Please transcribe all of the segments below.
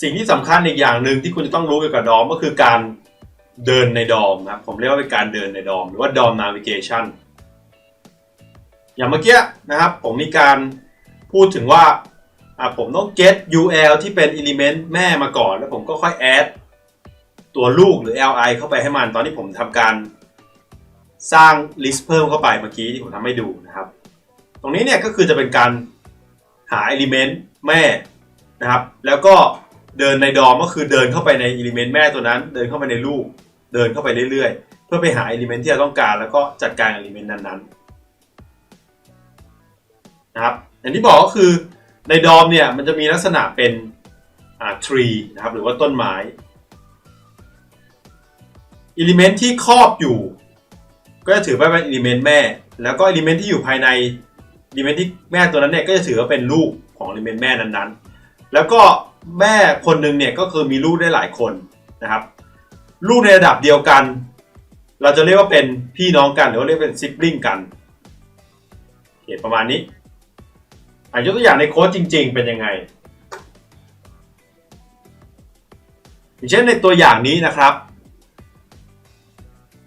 สิ่งที่สำคัญอีกอย่างหนึ่งที่คุณจะต้องรู้เกี่ยวกับดอมก็คือการเดินในดอมนะครับผมเรียกว่าเป็นการเดินในดอมหรือว่าดอม navigation อย่างเมื่อกี้นะครับผมมีการพูดถึงว่าผมต้อง get UL ที่เป็น element แม่มาก่อน แล้วผมก็ค่อย add ตัวลูกหรือ li เข้าไปให้มัน ตอนที่ผมทำการสร้าง list เพิ่มเข้าไปเมื่อกี้ที่ผมทำให้ดูนะครับ ตรงนี้เนี่ยก็คือจะเป็นการหา element แม่นะครับ แล้วก็ เดินในดอมก็คือเดินเข้าไปใน element แม่ตัวนั้น เดินเข้าไปในลูก เดินเข้าไปเรื่อยๆ เพื่อไปหา element ที่เราต้องการ แล้วก็จัดการ element นั้นๆนะครับอย่างที่บอกก็คือในดอมเนี่ยมันจะมีลักษณะเป็นอ่า tree นะครับหรือว่าต้นไม้ element ที่ครอบอยู่ ก็จะถือว่าเป็น element แม่ แล้วก็ element ที่อยู่ภายใน element ที่แม่ตัวนั้นเนี่ยก็จะถือว่าเป็นลูกของ element แม่นั้นๆ แล้วก็ แม่คนหนึ่งเนี่ยก็คือมีลูกได้หลายคนนะครับ ลูกในระดับเดียวกัน เราจะเรียกว่าเป็นพี่น้องกันหรือว่าเรียกเป็นซิบลิงกันโอเคประมาณนี้อะยกตัวอย่างในโค้ดจริง ๆ เป็นยังไงอย่างเช่นในตัวอย่างนี้นะครับ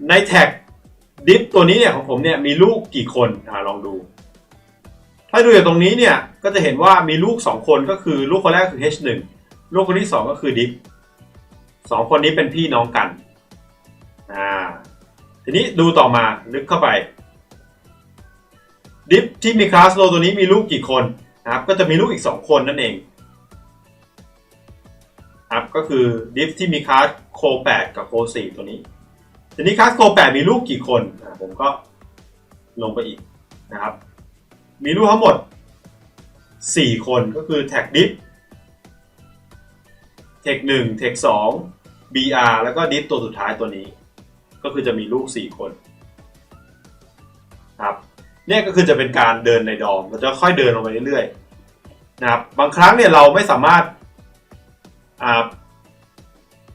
ในแท็กดิฟตัวนี้เนี่ยของผมเนี่ยมีลูกกี่คนอ่าลองดู ถ้าดูจากตรงนี้เนี่ยก็จะเห็นว่ามีลูก 2 คนก็คือลูกคนแรกคือ H1 ลูกคนที่ 2 ก็คือดิฟสองคนนี้เป็นพี่น้องกันอ่าทีนี้ดูต่อมาลึกเข้าไป ดิฟที่มีคลาสโลตัวนี้มีลูกกี่คนนะครับก็จะมีลูกอีก 2 คนนั่นเองครับก็คือดิฟที่มีคลาสโค8กับโค4ตัวนี้ ทีนี้คลาสโค8มีลูกกี่คนผมก็ลงไปอีกนะครับ มีลูกทั้งหมด 4 คนก็คือแท็กดิฟแท็ก1แท็ก2 BR แล้วก็ดิฟตัวสุดท้ายตัวนี้ ก็คือจะมีลูก 4 คนครับเนี่ยก็คือจะเป็นการเดินในดอมเราจะค่อยเดินลงไปเรื่อยๆนะครับบางครั้งเนี่ยเราไม่สามารถอ่า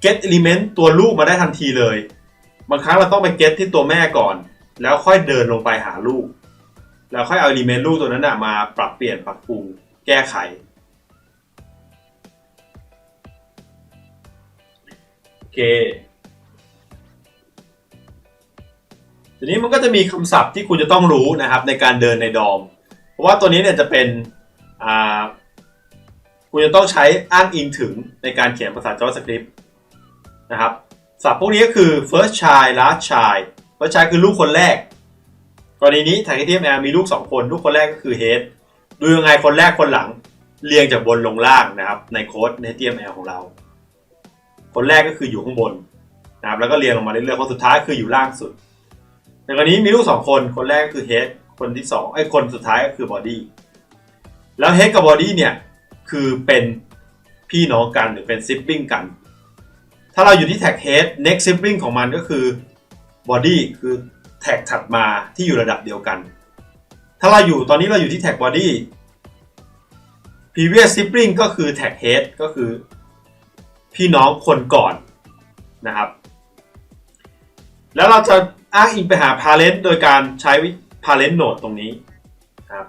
get element ตัวลูกมาได้ทันทีเลย บางครั้งเราต้องไป get ที่ตัวแม่ก่อน แล้วค่อยเดินลงไปหาลูก แล้วค่อยเอา element ลูกตัวนั้นนะมาปรับเปลี่ยนปรับปรุงแก้ไข โอเคทีนี้มันก็จะมีคำศัพท์ที่คุณจะต้องรู้นะครับในการเดินในดอม เพราะว่าตัวนี้เนี่ยจะเป็นคุณจะต้องใช้อ้างอิงถึงในการเขียนภาษา JavaScript นะครับศัพท์พวกนี้ก็คือ first child last child first child คือลูกคนแรก กรณีนี้ tag HTML มีลูก 2 คน ลูกคนแรกก็คือ head ดูยังไงคนแรกคนหลังเรียงจากบนลงล่างนะครับในโค้ด HTML ของเรา คนแรกก็คืออยู่ข้างบนนะครับแล้วก็เรียงลงมาเรื่อยๆคนสุดท้ายคืออยู่ล่างสุดในกรณีมีลูก 2 คนคนแรกก็คือ head คนที่2ไอ้คนสุดท้ายก็คือ body แล้ว head กับ body เนี่ยคือเป็นพี่น้องกันหรือเป็น sibling กัน ถ้าเราอยู่ที่แท็ก head next sibling ของมันก็คือ body คือ ท็กถัดมาที่อยู่ระดับเดียวกัน ถ้าเราอยู่ตอนนี้เราอยู่ที่แท็ก body previous sibling ก็คือแท็ก head ก็คือ พี่น้องคนก่อนนะครับ แล้วเราจะอ้างอิงไปหา parent โดยการใช้ parent node ตรงนี้ครับ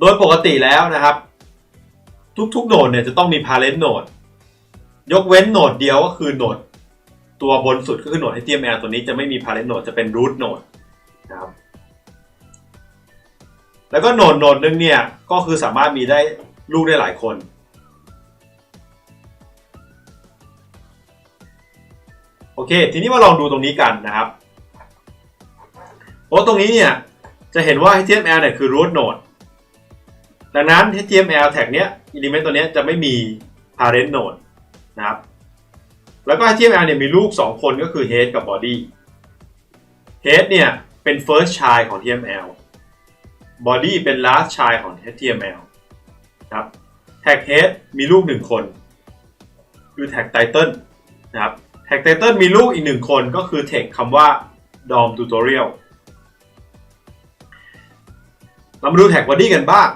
โดยปกติแล้วนะครับ ทุกๆโหนดเนี่ยจะต้องมี parent node ยกเว้นโหนดเดียวก็คือโหนด ตัวบนสุดก็คือโหนด HTML ตัวนี้จะไม่มี parent node จะเป็น root node นะครับ แล้วก็โหนดโหนดนึงเนี่ย ก็คือสามารถมีได้ลูกได้หลายคน โอเค ทีนี้มาลองดูตรงนี้กันนะครับเพราะตรงนี้เนี่ย จะเห็นว่า HTML เนี่ยคือ root node ดังนั้น HTML tag เนี้ย element ตัวเนี้ยจะไม่มี parent node นะครับ แล้วก็ HTML เนี่ยมีลูก 2 คนก็คือ head กับ body head เนี่ยเป็น first child ของ HTML body เป็น last child ของ HTML นะครับ tag head มีลูก 1 คนคือ tag title นะครับ tag title มีลูกอีก 1 คนก็คือ tag คำว่า dom tutorial เรามาดู tag body กันบ้าง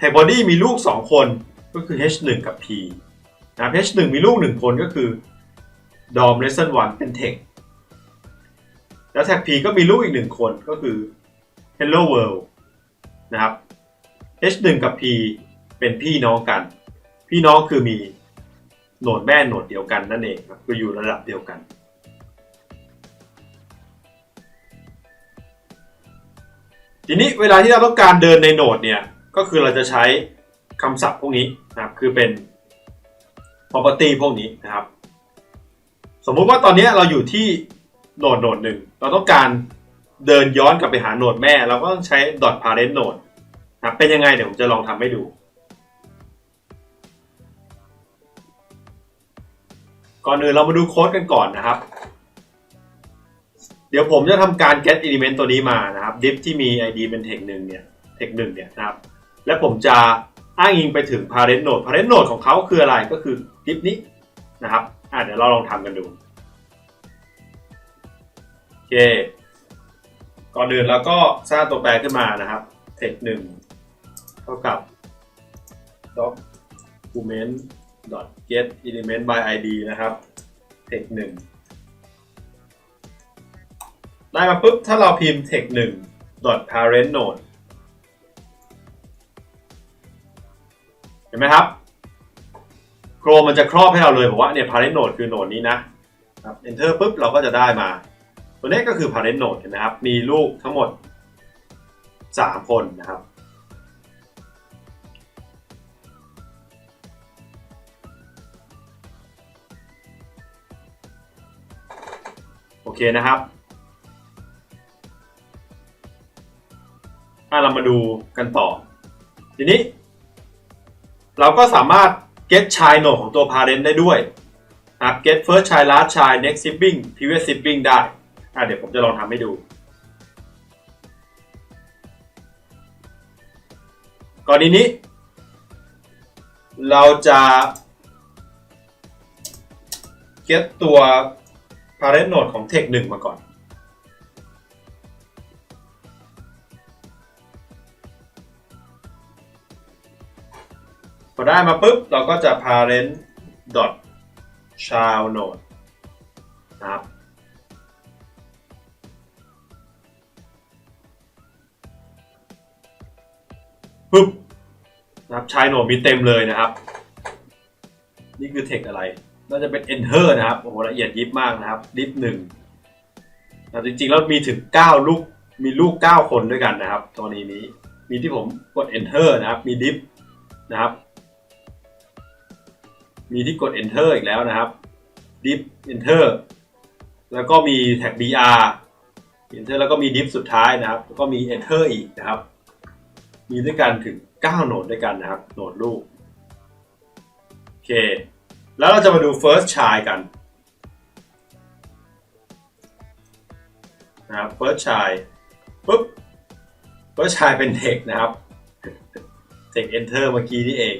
tag body มีลูก 2 คนก็คือ h1 กับ p นะครับ h1 มีลูก 1 คนก็คือ dom lesson 1เป็น text แล้ว tag p ก็มีลูกอีก1คนก็คือ hello world นะครับ h1 กับ p เป็นพี่น้องกัน พี่น้องคือมีโหนดแม่โหนดเดียวกันนั่นเองครับคืออยู่ระดับเดียวกัน ทีนี้เวลาที่เราต้องการเดินในโหนดเนี่ย ก็คือเราจะใช้คำศัพท์พวกนี้นะครับ คือเป็น property พวกนี้นะครับ สมมุติว่าตอนนี้เราอยู่ที่โหนดโหนดหนึ่งเราต้องการเดินย้อนกลับไปหาโหนดแม่ เราก็ต้องใช้ dot parent node นะครับเป็นยังไงเดี๋ยวผมจะลองทำให้ดู ก่อนอื่นเรามาดูโค้ดกันก่อนนะครับ เดี๋ยวผมจะทำการ get element ตัวนี้มานะครับ div ที่มี id เป็น text หนึ่งเนี่ย text หนึ่งเนี่ยนะครับ และผมจะอ้างอิงไปถึง parent node parent node ของเขาคืออะไรก็คือ div นี้นะครับ อะเดี๋ยวเราลองทำกันดูโอเคก่อนอื่นเราก็สร้างตัวแปรขึ้นมานะครับ text หนึ่งเท่ากับ document get element by id นะครับ text หนึ่งได้มาปุ๊บ ถ้าเราพิมพ์ text หนึ่ง parent node เห็นไหมครับ โครมันจะครอบให้เราเลยบอกว่าเนี่ย parent node คือโหนดนี้นะครับ enter ปุ๊บเราก็จะได้มา ตัวนี้ก็คือ parent node เห็นไหมครับ มีลูกทั้งหมด 3 คนนะครับ โอเคนะครับอะเรามาดูกันต่อ ทีนี้ เราก็สามารถ get child node ของตัว parent ได้ด้วยนะครับ get first child last child next sibling previous sibling ได้อะเดี๋ยวผมจะลองทำให้ดู ก่อนนี้ เราจะ get ตัว parent node ของ text 1 มาก่อน พอได้มาปุ๊บ เราก็จะ parent dot child node นะครับปุ๊บนะครับชายโหนดมีเต็มเลยนะครับ นี่คือ text อะไร น่าจะเป็น enter นะครับ โอ้โหละเอียดยิบมากนะครับ div หนึ่งแต่จริงๆ แล้วมีถึง 9 ลูก มีลูก 9 คนด้วยกันนะครับตัวนี้นี้ มีที่ผมกด enter นะครับ มี div นะครับ มีที่กด enter อีกแล้วนะครับ div enter แล้วก็มีแท็ก br enter แล้วก็มี div สุดท้ายนะครับ แล้วก็มี enter อีกนะครับ มีด้วยกันถึง 9 โหนดด้วยกันนะครับ โหนดลูก โอเค แล้วเราจะมาดู first child กันนะครับ first child ปุ๊บ first child เป็น text นะครับ text enter เมื่อกี้นี่เอง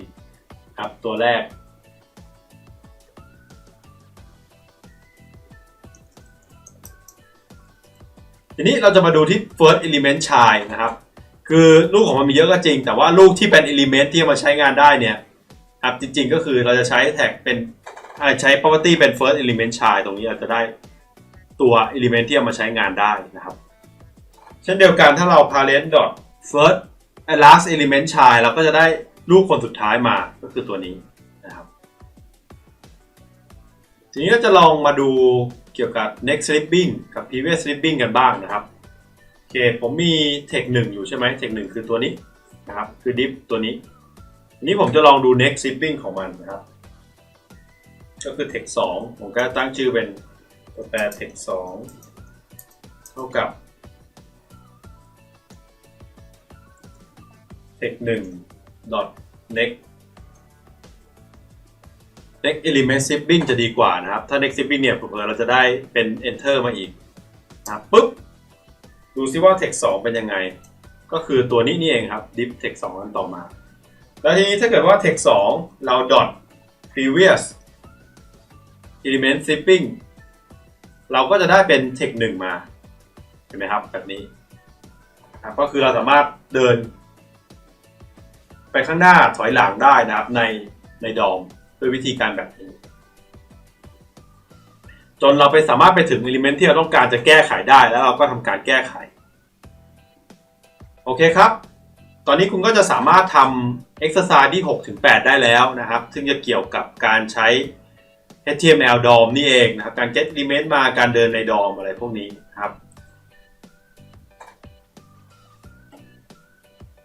ครับตัวแรก ทีนี้เราจะมาดูที่ first element child นะครับ คือลูกของมันมีเยอะก็จริง แต่ว่าลูกที่เป็น element ที่เอามาใช้งานได้เนี่ยครับจริงๆก็คือเราจะใช้แท็กเป็นใช้ property เป็น first element child ตรงนี้เราจะได้ตัว element ที่เอามาใช้งานได้นะครับ เช่นเดียวกันถ้าเรา parent dot first last element child เราก็จะได้ลูกคนสุดท้ายมาก็คือตัวนี้ ทีนี้ก็จะลองมาดูเกี่ยวกับ next slipping กับ previous slipping กันบ้างนะครับ โอเค ผมมี text 1อยู่ใช่ไหม text 1คือตัวนี้นะครับ คือ div ตัวนี้ ทีนี้ผมจะลองดู next slipping ของมันนะครับ ก็คือ text 2ผมก็ตั้งชื่อเป็นตัวแปร text 2เท่ากับ text 1 dot next next element shipping จะดีกว่านะครับ ถ้า next shipping เนี่ยเผื่อเราจะได้เป็น enter มาอีกนะครับปุ๊บ ดูซิว่า text 2 เป็นยังไง ก็คือตัวนี้นี่เองครับ div text 2อันต่อมา แล้วทีนี้ถ้าเกิดว่า text 2 เรา dot previous element shipping เราก็จะได้เป็น text 1 มา เห็นไหมครับ แบบนี้ครับก็คือเราสามารถเดิน ไปข้างหน้าถอยหลังได้นะครับในในดอม ด้วยวิธีการแบบนี้ จนเราไปสามารถไปถึง element ที่เราต้องการจะแก้ไขได้แล้วเราก็ทำการแก้ไข โอเคครับ ตอนนี้คุณก็จะสามารถทำ exercise ที่6ถึง8ได้แล้วนะครับ ซึ่งจะเกี่ยวกับการใช้ HTML DOM นี่เองนะครับ การ get element มา การเดินใน DOM อะไรพวกนี้นครับ